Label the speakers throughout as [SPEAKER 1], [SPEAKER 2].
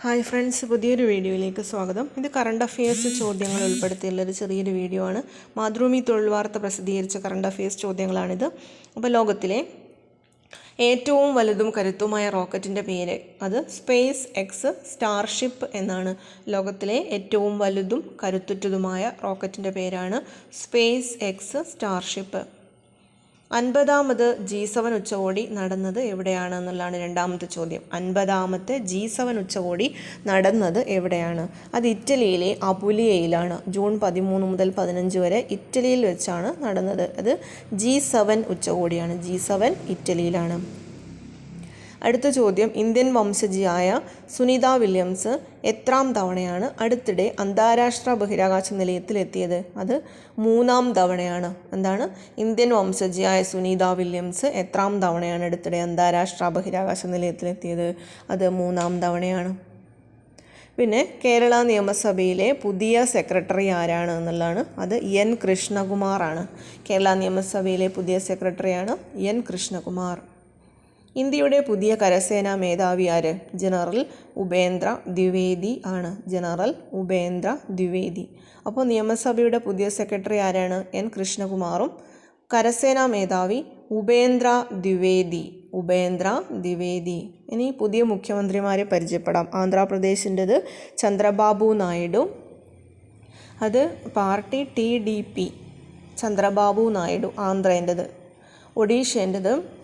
[SPEAKER 1] Hi friends പുതിയൊരു വീഡിയോയിലേക്ക് സ്വാഗതം. ഇത് കറണ്ട് അഫയേഴ്സ് ചോദ്യങ്ങൾ ഉൾപ്പെടുത്തിയുള്ള ഒരു ചെറിയൊരു വീഡിയോ ആണ്. മാതൃഭൂമി തൊഴിൽ വാർത്ത പ്രസിദ്ധീകരിച്ച കറണ്ട് അഫയേഴ്സ് ചോദ്യങ്ങളാണിത്. അപ്പോൾ ലോകത്തിലെ ഏറ്റവും വലുതും കരുത്തുമായ റോക്കറ്റിന്റെ പേര് അത് സ്പേസ് എക്സ് സ്റ്റാർഷിപ്പ് എന്നാണ്. ലോകത്തിലെ ഏറ്റവും വലുതും കരുത്തുറ്റതുമായ റോക്കറ്റിന്റെ പേരാണ് സ്പേസ് എക്സ് സ്റ്റാർഷിപ്പ് അൻപതാമത് ജി സെവൻ ഉച്ചകോടി നടന്നത് എവിടെയാണ് എന്നുള്ളതാണ് രണ്ടാമത്തെ ചോദ്യം. അൻപതാമത്തെ ജി സെവൻ ഉച്ചകോടി നടന്നത് എവിടെയാണ്? അത് ഇറ്റലിയിലെ അപുലിയയിലാണ്. ജൂൺ പതിമൂന്ന് മുതൽ പതിനഞ്ച് വരെ ഇറ്റലിയിൽ വെച്ചാണ് നടന്നത്. അത് ജി സെവൻ ഉച്ചകോടിയാണ്. ജി സെവൻ ഇറ്റലിയിലാണ്. അടുത്ത ചോദ്യം ഇന്ത്യൻ വംശജിയായ സുനിത വില്യംസ് എത്രാം തവണയാണ് അടുത്തിടെ അന്താരാഷ്ട്ര ബഹിരാകാശ നിലയത്തിൽ എത്തിയത് അത് മൂന്നാം തവണയാണ്. എന്താണ്? ഇന്ത്യൻ വംശജിയായ സുനിത വില്യംസ് എത്രാം തവണയാണ് അടുത്തിടെ അന്താരാഷ്ട്ര ബഹിരാകാശ നിലയത്തിലെത്തിയത്? അത് മൂന്നാം തവണയാണ്. പിന്നെ കേരള നിയമസഭയിലെ പുതിയ സെക്രട്ടറി ആരാണ് എന്നുള്ളതാണ്. അത് എൻ കൃഷ്ണകുമാറാണ്. കേരള നിയമസഭയിലെ പുതിയ സെക്രട്ടറിയാണ് എൻ കൃഷ്ണകുമാർ. ഇന്ത്യയുടെ പുതിയ കരസേനാ മേധാവി ആര്? ജനറൽ ഉപേന്ദ്ര ദ്വിവേദി ആണ്. ജനറൽ ഉപേന്ദ്ര ദ്വിവേദി. അപ്പോൾ നിയമസഭയുടെ പുതിയ സെക്രട്ടറി ആരാണ്? എൻ. കൃഷ്ണകുമാറും. കരസേനാ മേധാവി ഉപേന്ദ്ര ദ്വിവേദി. ഉപേന്ദ്ര ദ്വിവേദി. ഇനി പുതിയ മുഖ്യമന്ത്രിമാരെ പരിചയപ്പെടാം. ആന്ധ്രാപ്രദേശിന്റെത് ചന്ദ്രബാബു നായിഡു. അത് party T D P. Chandrababu Naidu ആന്ധ്രേന്റെത്. ഒഡീഷേന്റെത്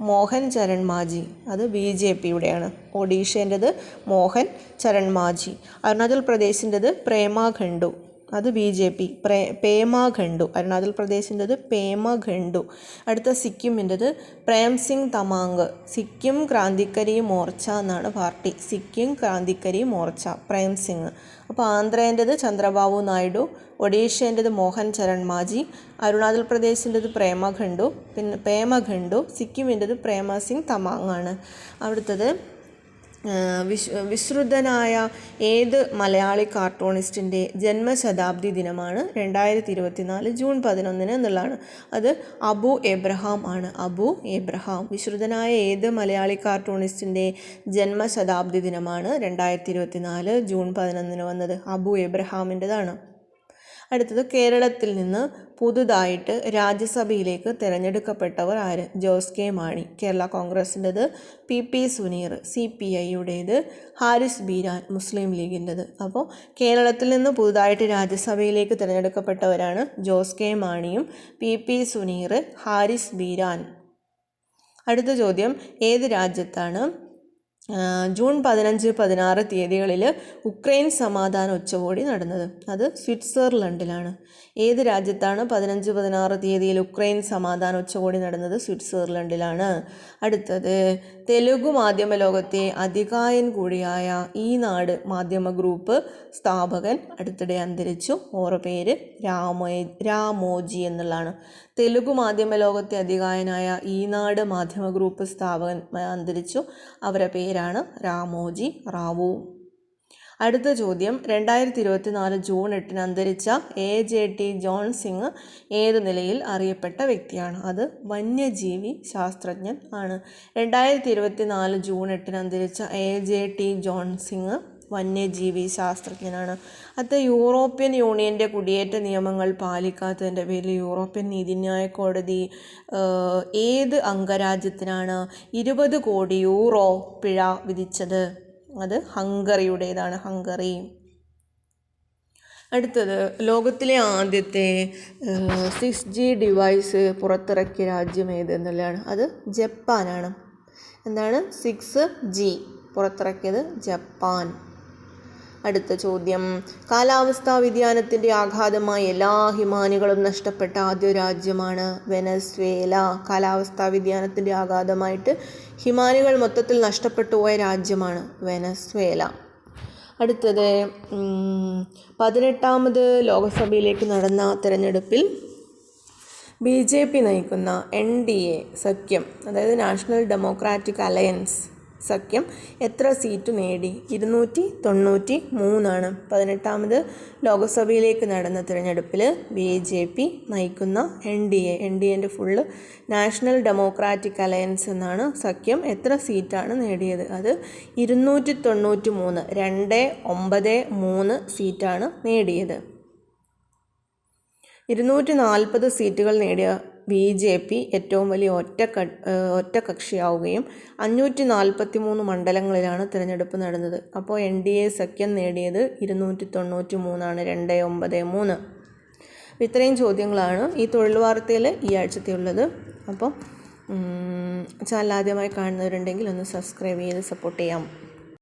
[SPEAKER 1] മോഹൻ ചരൺ മാജി. അത് ബി ജെ പിയുടെയാണ്. ഒഡീഷേന്റെത് മോഹൻ ചരൺ മാജി. അരുണാചൽ പ്രദേശിന്റെത് പ്രേമ ഖണ്ഡു. അത് B J P. Pre Pema Khandu. Arunachal പ്രദേശിന്റെത് Pema Khandu. അടുത്ത സിക്കിമിന്റെത് പ്രേം സിംഗ് തമാങ് സിക്കിം ക്രാന്തിക്കരി മോർച്ച എന്നാണ് പാർട്ടി. സിക്കിം ക്രാന്തിക്കരി മോർച്ച പ്രേം സിംഗ്. അപ്പോൾ ആന്ധ്രേന്റെത് ചന്ദ്രബാബു നായിഡു ഒഡീഷേന്റെത് മോഹൻ ചരൺ മാജി അരുണാചൽ പ്രദേശിന്റെത് പ്രേമ ഖണ്ഡു പിന്നെ പേമ ഖണ്ഡു സിക്കിമിന്റെത് പ്രേമ സിംഗ് തമാങ് ആണ്. അവിടുത്തത് വിശ് വിശ്രുതനായ ഏത് മലയാളി കാർട്ടൂണിസ്റ്റിന്റെ ജന്മശതാബ്ദി ദിനമാണ് രണ്ടായിരത്തി ഇരുപത്തിനാല് ജൂൺ പതിനൊന്നിന് എന്നുള്ളതാണ്. അത് അബു എബ്രഹാം ആണ്. അബു എബ്രഹാം വിശ്രുതനായ ഏത് മലയാളി കാർട്ടൂണിസ്റ്റിന്റെ ജന്മശതാബ്ദി ദിനമാണ് രണ്ടായിരത്തി ഇരുപത്തിനാല് ജൂൺ പതിനൊന്നിന് വന്നത്? അബു എബ്രഹാമിന്റെതാണ്. അടുത്തത് കേരളത്തിൽ നിന്ന് പുതുതായിട്ട് രാജ്യസഭയിലേക്ക് തിരഞ്ഞെടുക്കപ്പെട്ടവർ ആര്? Jose K. Mani. Kerala കോൺഗ്രസിന്റെത് P. P. Suneer C. P. ഐയുടേത് Haris Beeran Muslim ലീഗിന്റെത്. അപ്പോൾ കേരളത്തിൽ നിന്ന് പുതുതായിട്ട് രാജ്യസഭയിലേക്ക് തിരഞ്ഞെടുക്കപ്പെട്ടവരാണ് ജോസ് കെ. മാണിയും പി. പി. സുനീർ ഹാരിസ് ബീരാൻ. അടുത്ത ചോദ്യം. ഏത് രാജ്യത്താണ് ജൂൺ പതിനഞ്ച് പതിനാറ് തീയതികളിൽ ഉക്രൈൻ സമാധാന ഉച്ചകോടി നടന്നത്. അത് സ്വിറ്റ്സർലൻഡിലാണ്. ഏത് രാജ്യത്താണ് പതിനഞ്ച് പതിനാറ് തീയതിയിൽ ഉക്രൈൻ സമാധാന ഉച്ചകോടി നടന്നത്? സ്വിറ്റ്സർലൻഡിലാണ്. അടുത്തത് തെലുഗു മാധ്യമ ലോകത്തെ അധികായൻ കൂടിയായ ഈ നാട് മാധ്യമ ഗ്രൂപ്പ് സ്ഥാപകൻ അടുത്തിടെ അന്തരിച്ചു. ഓരോ പേര് രാമോ രാമോജി എന്നുള്ളതാണ്. തെലുഗു മാധ്യമ ലോകത്തെ അധികായനായ ഈ നാട് മാധ്യമ ഗ്രൂപ്പ് സ്ഥാപകൻ അന്തരിച്ചു. അവരുടെ പേരാണ് രാമോജി റാവു. അടുത്ത ചോദ്യം. രണ്ടായിരത്തി ഇരുപത്തി നാല് ജൂൺ എട്ടിന് അന്തരിച്ച A J T John Singh ഏത് നിലയിൽ അറിയപ്പെട്ട വ്യക്തിയാണ്? അത് വന്യജീവി ശാസ്ത്രജ്ഞൻ ആണ്. രണ്ടായിരത്തി ഇരുപത്തി നാല് ജൂൺ എട്ടിന് അന്തരിച്ച A J T John Singh വന്യജീവി ശാസ്ത്രജ്ഞനാണ്. അത് യൂറോപ്യൻ യൂണിയന്റെ കുടിയേറ്റ നിയമങ്ങൾ പാലിക്കാത്തതിന്റെ പേരിൽ യൂറോപ്യൻ നീതിന്യായ കോടതി ഏത് അംഗരാജ്യത്തിനാണ് ഇരുപത് കോടി യൂറോ പിഴ വിധിച്ചത്? അത് ഹംഗറിയുടേതാണ് ഹംഗറി. അടുത്തത് ലോകത്തിലെ ആദ്യത്തെ സിക്സ് ജി ഡിവൈസ് പുറത്തിറക്കിയ രാജ്യം ഏത് എന്നുള്ളതാണ്. അത് ജപ്പാനാണ്. എന്താണ്? സിക്സ് ജി പുറത്തിറക്കിയത് ജപ്പാൻ. അടുത്ത ചോദ്യം. കാലാവസ്ഥാ വ്യതിയാനത്തിന്റെ ആഘാതമായി എല്ലാ ഹിമാനികളും നഷ്ടപ്പെട്ട ആദ്യ രാജ്യമാണ് വെനസ്വേല. കാലാവസ്ഥാ വ്യതിയാനത്തിന്റെ ആഘാതമായിട്ട് ഹിമാനികൾ മൊത്തത്തിൽ നഷ്ടപ്പെട്ടു പോയ രാജ്യമാണ് വെനസ്വേല. അടുത്തത് പതിനെട്ടാമത് ലോകസഭയിലേക്ക് നടന്ന തിരഞ്ഞെടുപ്പിൽ ബി ജെ പി നയിക്കുന്ന എൻ ഡി എ സഖ്യം അതായത് നാഷണൽ ഡെമോക്രാറ്റിക് അലയൻസ് സഖ്യം എത്ര സീറ്റ് നേടി? ഇരുന്നൂറ്റി തൊണ്ണൂറ്റി മൂന്നാണ്. പതിനെട്ടാമത് ലോക്സഭയിലേക്ക് നടന്ന തിരഞ്ഞെടുപ്പിൽ ബി ജെ പി നയിക്കുന്ന N D A. N D എന്റെ ഫുള്ള് നാഷണൽ ഡെമോക്രാറ്റിക് അലയൻസ് എന്നാണ് സഖ്യം എത്ര സീറ്റാണ് നേടിയത്. അത് ഇരുന്നൂറ്റി തൊണ്ണൂറ്റി മൂന്ന് രണ്ട് ഒമ്പത് മൂന്ന് സീറ്റാണ് നേടിയത്. ഇരുന്നൂറ്റി നാൽപ്പത് സീറ്റുകൾ നേടിയ ബി ജെ പി ഏറ്റവും വലിയ ഒറ്റ ഒറ്റ കക്ഷിയാവുകയും അഞ്ഞൂറ്റി നാൽപ്പത്തി മൂന്ന് മണ്ഡലങ്ങളിലാണ് തിരഞ്ഞെടുപ്പ് നടന്നത്. അപ്പോൾ എൻ ഡി എ സഖ്യം നേടിയത് ഇരുന്നൂറ്റി തൊണ്ണൂറ്റി മൂന്നാണ് രണ്ട് ഒമ്പത് മൂന്ന്. ഇത്രയും ചോദ്യങ്ങളാണ് ഈ തൊഴിൽ വാർത്തയിൽ ഈ ആഴ്ചത്തെയുള്ളത്. അപ്പോൾ ചാനൽ ആദ്യമായി കാണുന്നവരുണ്ടെങ്കിൽ ഒന്ന് സബ്സ്ക്രൈബ് ചെയ്ത് സപ്പോർട്ട് ചെയ്യാം.